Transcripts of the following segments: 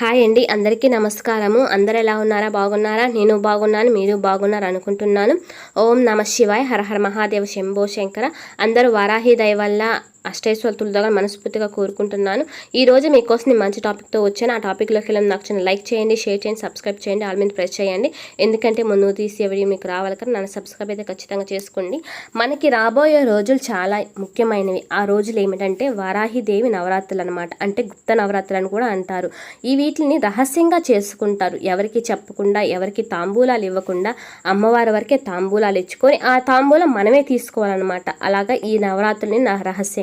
Hi అండి. అందరికీ నమస్కారము. అందరు ఎలా ఉన్నారా? బాగున్నారా? నేను బాగున్నాను. మీరు బాగున్నారు అనుకుంటున్నాను. ఓం నమ శివాయ్. హర హర మహాదేవ శంభో శంకర. అందరూ వారాహి దయ వల్ల అష్టైశ్వర్తులతో మనస్ఫూర్తిగా కోరుకుంటున్నాను. ఈ రోజు మీకోసం నేను మంచి టాపిక్తో వచ్చాను. ఆ టాపిక్లోకి వెళ్ళి నాకు చిన్న లైక్ చేయండి షేర్ చేయండి సబ్స్క్రైబ్ చేయండి ఆల్ మీద ప్రెస్ చేయండి. ఎందుకంటే ముందు తీసి వీడియో మీకు రావాలి కదా నన్ను సబ్స్క్రైబ్ అయితే ఖచ్చితంగా చేసుకోండి. మనకి రాబోయే రోజులు చాలా ముఖ్యమైనవి. ఆ రోజులు ఏమిటంటే వారాహిదేవి నవరాత్రులు అనమాట అంటే గుప్త నవరాత్రులు అని కూడా అంటారు. ఈ వీటిని రహస్యంగా చేసుకుంటారు. ఎవరికి చెప్పకుండా ఎవరికి తాంబూలాలు ఇవ్వకుండా అమ్మవారి వరకే తాంబూలాలు ఇచ్చుకొని ఆ తాంబూలం మనమే తీసుకోవాలన్నమాట. అలాగా ఈ నవరాత్రుల్ని నా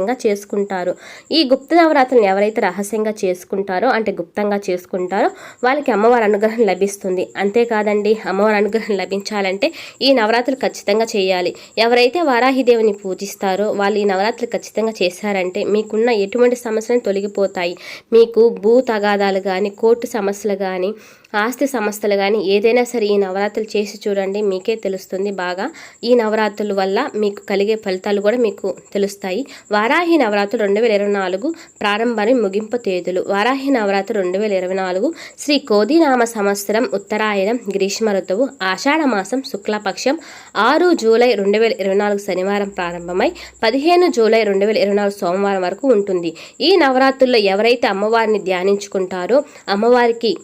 రహస్యంగా చేసుకుంటారు. ఈ గుప్త నవరాత్రులను ఎవరైతే రహస్యంగా చేసుకుంటారో అంటే గుప్తంగా చేసుకుంటారో వాళ్ళకి అమ్మవారి అనుగ్రహం లభిస్తుంది. అంతేకాదండి అమ్మవారి అనుగ్రహం లభించాలంటే ఈ నవరాత్రులు ఖచ్చితంగా చేయాలి. ఎవరైతే వారాహిదేవిని పూజిస్తారో వాళ్ళు ఈ నవరాత్రులు ఖచ్చితంగా చేశారంటే మీకున్న ఎటువంటి సమస్యలను తొలగిపోతాయి. మీకు భూ తగాదాలు కానీ కోర్టు సమస్యలు కానీ ఆస్తి సంస్థలు కానీ ఏదైనా సరే ఈ నవరాత్రులు చేసి చూడండి మీకే తెలుస్తుంది బాగా. ఈ నవరాత్రుల వల్ల మీకు కలిగే ఫలితాలు కూడా మీకు తెలుస్తాయి. వారాహి నవరాత్రులు రెండు వేల ఇరవై నాలుగు ప్రారంభాన్ని ముగింపు తేదీలు. వారాహి నవరాత్రి రెండు వేల ఇరవై నాలుగు శ్రీ కోదినామ సంవత్సరం ఉత్తరాయణం గ్రీష్మ ఋతువు ఆషాఢ మాసం శుక్లపక్షం ఆరు జూలై రెండు వేల ఇరవై నాలుగు శనివారం ప్రారంభమై పదిహేను జూలై రెండు వేల ఇరవై నాలుగు సోమవారం వరకు ఉంటుంది. ఈ నవరాత్రుల్లో ఎవరైతే అమ్మవారిని ధ్యానించుకుంటారో అమ్మవారికి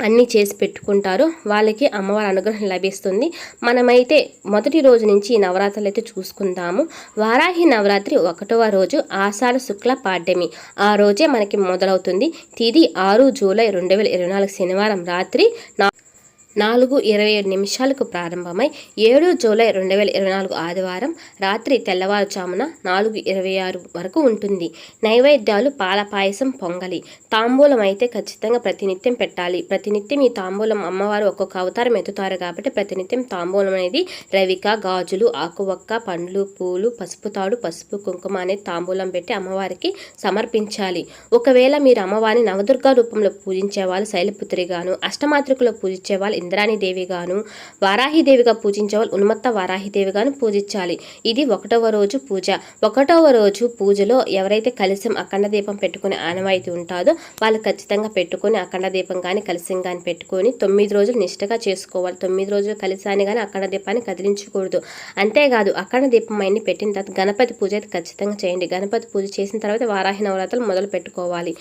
అన్నీ చేసి పెట్టుకుంటారో. వాళ్ళకి అమ్మవారి అనుగ్రహం లభిస్తుంది. మనమైతే మొదటి రోజు నుంచి ఈ నవరాత్రులు అయితే చూసుకుందాము. వారాహి నవరాత్రి ఒకటవ రోజు ఆషాఢ శుక్ల పాడ్యమి. ఆ రోజే మనకి మొదలవుతుంది. తిది ఆరు జూలై రెండు వేల ఇరవై నాలుగు శనివారం రాత్రి నా నాలుగు ఇరవై ఏడు నిమిషాలకు ప్రారంభమై ఏడు జూలై రెండు వేల ఇరవై నాలుగు ఆదివారం రాత్రి తెల్లవారుజామున నాలుగు ఇరవై ఆరు వరకు ఉంటుంది. నైవేద్యాలు పాల పాయసం పొంగలి. తాంబూలం అయితే ఖచ్చితంగా ప్రతినిత్యం పెట్టాలి. ప్రతినిత్యం ఈ తాంబూలం అమ్మవారు ఒక్కొక్క అవతారం ఎత్తుతారు కాబట్టి ప్రతినిత్యం తాంబూలం అనేది రవిక గాజులు ఆకువక్క పండ్లు పూలు పసుపు తాడు పసుపు కుంకుమ అనేది తాంబూలం పెట్టి అమ్మవారికి సమర్పించాలి. ఒకవేళ మీరు అమ్మవారిని నవదుర్గా రూపంలో పూజించే వాళ్ళు శైలపుత్రిగాను అష్టమాత్రికలో పూజించే వాళ్ళు ఇంద్రాణిదేవిగాను వారాహిదేవిగా పూజించే వాళ్ళు ఉన్మత్త వారాహిదేవిగాను పూజించాలి. ఇది ఒకటవ రోజు పూజ. ఒకటవ రోజు పూజలో ఎవరైతే కలశం అఖండ దీపం పెట్టుకునే ఆనవాయితీ ఉంటుందో వాళ్ళు ఖచ్చితంగా పెట్టుకొని అఖండ దీపం కానీ కలశం కానీ పెట్టుకొని తొమ్మిది రోజులు నిష్టగా చేసుకోవాలి. తొమ్మిది రోజులు కలిసాన్ని కానీ అఖండ దీపాన్ని కదిలించకూడదు. అంతేకాదు అఖండ దీపం అన్ని పెట్టిన తర్వాత గణపతి పూజ అయితే ఖచ్చితంగా చేయండి. గణపతి పూజ చేసిన తర్వాత వారాహి నవరాత్రులు మొదలు పెట్టుకోవాలి.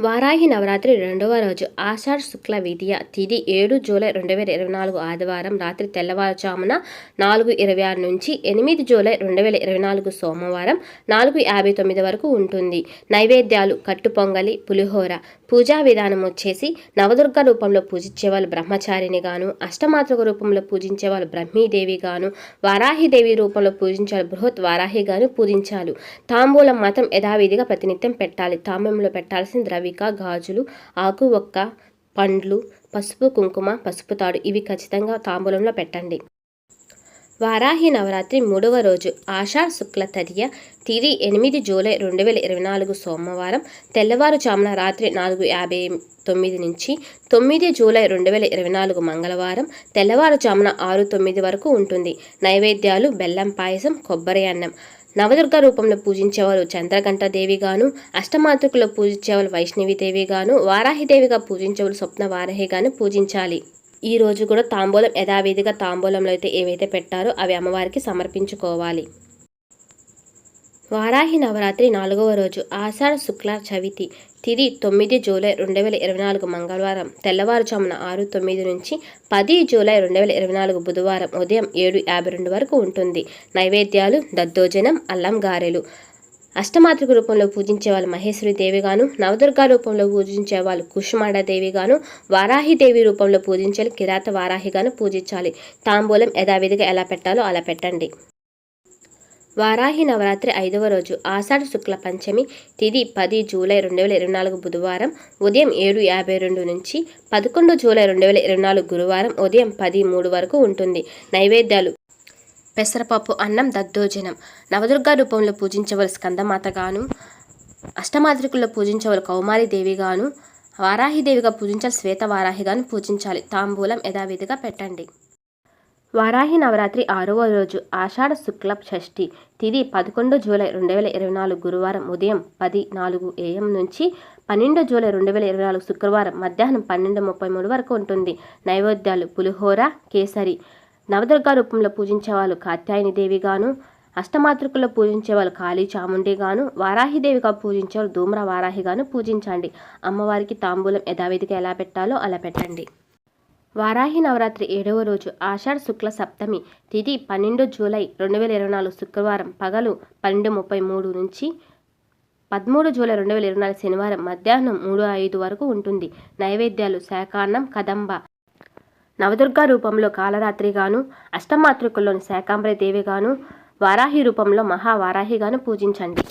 వారాహి నవరాత్రి రెండవ రోజు ఆషాఢ శుక్ల విద్య తిది ఏడు జూలై రెండు వేల ఇరవై నాలుగు ఆదివారం రాత్రి తెల్లవారుజామున నాలుగు ఇరవై ఆరు నుంచి ఎనిమిది జూలై రెండు వేల ఇరవై నాలుగు సోమవారం నాలుగు యాభై తొమ్మిది వరకు ఉంటుంది. నైవేద్యాలు కట్టు పొంగలి పులిహోర పూజా విధానం వచ్చేసి నవదుర్గ రూపంలో పూజించే వాళ్ళు బ్రహ్మచారిని గాను అష్టమాతృక రూపంలో పూజించే వాళ్ళు బ్రహ్మీదేవి గాను వారాహిదేవి రూపంలో పూజించాలి బృహత్ వారాహి గాను పూజించాలి తాంబూలం మాత్రం యథావిధిగా ప్రతినిత్యం పెట్టాలి. తాంబూలంలో పెట్టాల్సిన ద్రవిక గాజులు ఆకు ఒక్క పండ్లు పసుపు కుంకుమ పసుపు తాడు ఇవి ఖచ్చితంగా తాంబూలంలో పెట్టండి. వారాహి నవరాత్రి మూడవ రోజు ఆషాఢ శుక్ల తదియ తిది ఎనిమిది జూలై రెండు వేల ఇరవై నాలుగు సోమవారం తెల్లవారుజామున రాత్రి నాలుగు యాభై తొమ్మిది నుంచి తొమ్మిది జూలై రెండు వేల ఇరవై నాలుగు మంగళవారం తెల్లవారుజామున ఆరు తొమ్మిది వరకు ఉంటుంది. నైవేద్యాలు బెల్లం పాయసం కొబ్బరి అన్నం. నవదుర్గ రూపంలో పూజించేవారు చంద్రగంట దేవిగాను పూజించేవారు వైష్ణవిదేవిగాను వారాహిదేవిగా పూజించేవారు స్వప్న వారాహిగాను పూజించాలి. ఈ రోజు కూడా తాంబూలం యథావిధిగా తాంబూలంలో అయితే ఏవైతే పెట్టారో అవి అమ్మవారికి సమర్పించుకోవాలి. వారాహి నవరాత్రి నాలుగవ రోజు ఆషాఢ శుక్ల చవితి తిది తొమ్మిది జూలై రెండు వేల ఇరవై నాలుగు మంగళవారం తెల్లవారుజామున ఆరు తొమ్మిది నుంచి పది జూలై రెండు వేల ఇరవై నాలుగు బుధవారం ఉదయం ఏడు యాభై రెండు వరకు ఉంటుంది. నైవేద్యాలు దద్దోజనం అల్లం గారెలు. అష్టమాతృక రూపంలో పూజించే వాళ్ళు మహేశ్వరి దేవిగాను నవదుర్గా రూపంలో పూజించే వాళ్ళు కుష్మాండ దేవిగాను వారాహి దేవి రూపంలో పూజించే కిరాత వారాహిగాను పూజించాలి. తాంబూలం యథావిధిగా ఎలా పెట్టాలో అలా పెట్టండి. వారాహి నవరాత్రి ఐదవ రోజు ఆషాఢ శుక్ల పంచమి తిది పది జూలై రెండు వేల ఇరవై నాలుగు బుధవారం ఉదయం ఏడు యాభై రెండు నుంచి పదకొండు జూలై రెండు వేల ఇరవై నాలుగు గురువారం ఉదయం పది మూడు వరకు ఉంటుంది. నైవేద్యాలు పెసరపప్పు అన్నం దద్దోజనం. నవదుర్గా రూపంలో పూజించవలసి స్కందమాతగాను అష్టమాతృకుల్లో పూజించవలసి కౌమారి దేవిగాను వారాహిదేవిగా పూజించాలి శ్వేత వారాహిగాను పూజించాలి. తాంబూలం యథావిధిగా పెట్టండి. వారాహి నవరాత్రి ఆరవ రోజు ఆషాఢ శుక్ల షష్ఠి తిది పదకొండు జూలై రెండు వేల ఇరవై నాలుగు గురువారం ఉదయం పది నాలుగు ఏఎం నుంచి పన్నెండు జూలై రెండు వేల ఇరవై నాలుగు శుక్రవారం మధ్యాహ్నం పన్నెండు ముప్పై మూడు వరకు ఉంటుంది. నైవేద్యాలు పులిహోర కేసరి నవదుర్గా రూపంలో పూజించేవాళ్ళు కాత్యాయని దేవిగాను అష్టమాతృకుల్లో పూజించే వాళ్ళు కాళీ చాముండిగాను వారాహిదేవిగా పూజించేవారు ధూమ్ర వారాహిగాను పూజించండి. అమ్మవారికి తాంబూలం యథావిధిగా ఎలా పెట్టాలో అలా పెట్టండి. వారాహి నవరాత్రి ఏడవ రోజు ఆషాఢ శుక్ల సప్తమి తిథి పన్నెండు జూలై రెండు వేల ఇరవై నాలుగు శుక్రవారం పగలు పన్నెండు ముప్పై మూడు నుంచి పదమూడు జూలై రెండు వేల ఇరవై నాలుగు శనివారం మధ్యాహ్నం మూడు ఐదు వరకు ఉంటుంది. నైవేద్యాలు శాకాన్నం కదంబ నవదుర్గా రూపంలో కాలరాత్రిగాను అష్టమాతృకుల్లోని శాకాంబరి దేవిగాను వారాహి రూపంలో మహావారాహిగాను పూజించండి.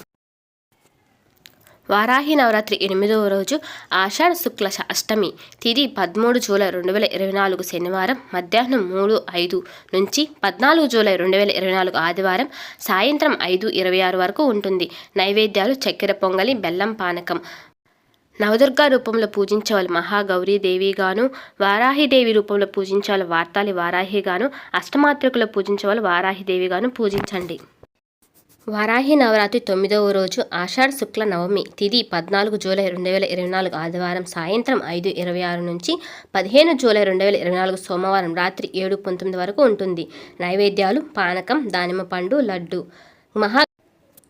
వారాహి నవరాత్రి ఎనిమిదవ రోజు ఆషాఢ శుక్ల అష్టమి తిది పదమూడు జూలై రెండు వేల ఇరవై నాలుగు శనివారం మధ్యాహ్నం మూడు ఐదు నుంచి పద్నాలుగు జూలై రెండు వేల ఇరవై నాలుగు ఆదివారం సాయంత్రం ఐదు ఇరవై ఆరు వరకు ఉంటుంది. నైవేద్యాలు చక్కెర పొంగలి బెల్లం పానకం. నవదుర్గా రూపంలో పూజించేవాళ్ళు మహాగౌరీదేవిగాను వారాహిదేవి రూపంలో పూజించేవాళ్ళు వార్తాలి వారాహిగాను అష్టమాతృకులు పూజించేవాళ్ళు వారాహిదేవిగాను పూజించండి. వారాహి నవరాత్రి తొమ్మిదవ రోజు ఆషాఢ శుక్ల నవమి తిది పద్నాలుగు జూలై రెండు వేల ఇరవై నాలుగు ఆదివారం సాయంత్రం ఐదు ఇరవై ఆరు నుంచి పదిహేను జూలై రెండు వేల ఇరవై నాలుగు సోమవారం రాత్రి ఏడు పంతొమ్మిది వరకు ఉంటుంది. నైవేద్యాలు పానకం దానిమ్మ పండు లడ్డు మహా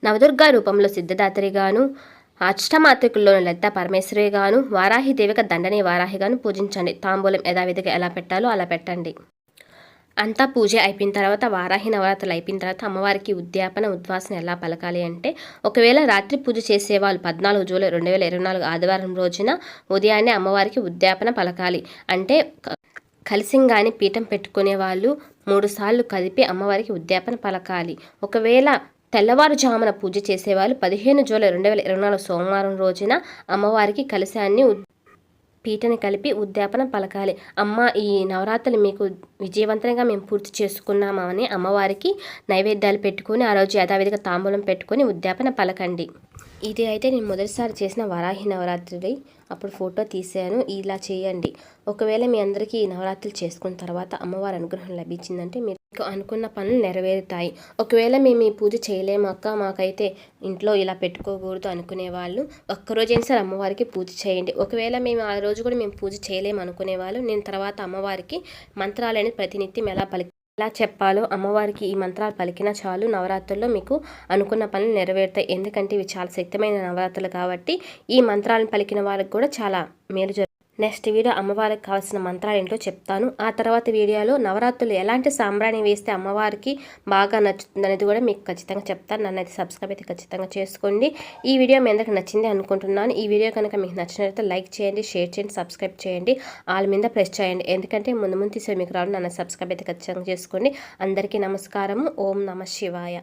నవదుర్గా రూపంలో సిద్ధదాత్రిగాను అష్టమాతృకుల్లోని లలిత పరమేశ్వరిగాను వారాహి దేవిక దండని వారాహిగాను పూజించండి. తాంబూలం యథావిధిగా ఎలా పెట్టాలో అలా పెట్టండి. అంతా పూజ అయిపోయిన తర్వాత వారాహి నవరాత్రులు అయిపోయిన తర్వాత అమ్మవారికి ఉద్యాపన ఉద్వాసన ఎలా పలకాలి అంటే ఒకవేళ రాత్రి పూజ చేసేవాళ్ళు పద్నాలుగు జూలై రెండు వేల ఇరవై నాలుగు ఆదివారం రోజున ఉదయాన్నే అమ్మవారికి ఉద్యాపన పలకాలి. అంటే కలిసింగాని పీఠం పెట్టుకునే వాళ్ళు మూడు సార్లు కదిపి అమ్మవారికి ఉద్యాపన పలకాలి. ఒకవేళ తెల్లవారుజామున పూజ చేసేవాళ్ళు పదిహేను జూలై రెండు వేల ఇరవై నాలుగు సోమవారం రోజున అమ్మవారికి కలశాన్ని పీటని కలిపి ఉద్యాపన పలకాలి. అమ్మ ఈ నవరాత్రులు మీకు విజయవంతంగా మేము పూర్తి చేసుకున్నామని అమ్మవారికి నైవేద్యాలు పెట్టుకొని ఆ రోజు యథావిధిగా తాంబూలం పెట్టుకొని ఉద్యాపన పలకండి. ఇది అయితే నేను మొదటిసారి చేసిన వరాహి నవరాత్రి అప్పుడు ఫోటో తీసాను ఇలా చేయండి. ఒకవేళ మీ అందరికీ ఈ నవరాత్రులు చేసుకున్న తర్వాత అమ్మవారి అనుగ్రహం లభించిందంటే మీరు అనుకున్న పనులు నెరవేరుతాయి. ఒకవేళ మేము ఈ పూజ చేయలేము అక్క మాకైతే ఇంట్లో ఇలా పెట్టుకోకూడదు అనుకునే వాళ్ళు ఒక్కరోజైనా సరే అమ్మవారికి పూజ చేయండి. ఒకవేళ మేము ఆ రోజు కూడా మేము పూజ చేయలేము అనుకునే వాళ్ళు నేను తర్వాత అమ్మవారికి మంత్రాలని ప్రతినిత్యం ఎలా పలికి ఎలా చెప్పాలో అమ్మవారికి ఈ మంత్రాలు పలికినా చాలు. నవరాత్రుల్లో మీకు అనుకున్న పనులు నెరవేరుతాయి. ఎందుకంటే ఇవి చాలా శక్తమైన నవరాత్రులు కాబట్టి ఈ మంత్రాలను పలికిన వాళ్ళకి కూడా చాలా మేలు జరుగుతుంది నెక్స్ట్ వీడియో అమ్మవారికి కావాల్సిన మంత్రాలు ఏంటో చెప్తాను. ఆ తర్వాత వీడియోలో నవరాత్రులు ఎలాంటి సాంబ్రాణి వేస్తే అమ్మవారికి బాగా నచ్చుతుంది అనేది కూడా మీకు ఖచ్చితంగా చెప్తాను. నన్ను అయితే సబ్స్క్రైబ్ అయితే ఖచ్చితంగా చేసుకోండి. ఈ వీడియో మీ అందరికి నచ్చింది అనుకుంటున్నాను. ఈ వీడియో కనుక మీకు నచ్చినట్లయితే లైక్ చేయండి షేర్ చేయండి సబ్స్క్రైబ్ చేయండి. వాళ్ళ మీద ప్రెస్ చేయండి. ఎందుకంటే ముందు ముందు తీసే మీకు రావాలి నన్ను సబ్స్క్రైబ్ అయితే ఖచ్చితంగా చేసుకోండి. అందరికీ నమస్కారము. ఓం నమ శివాయ.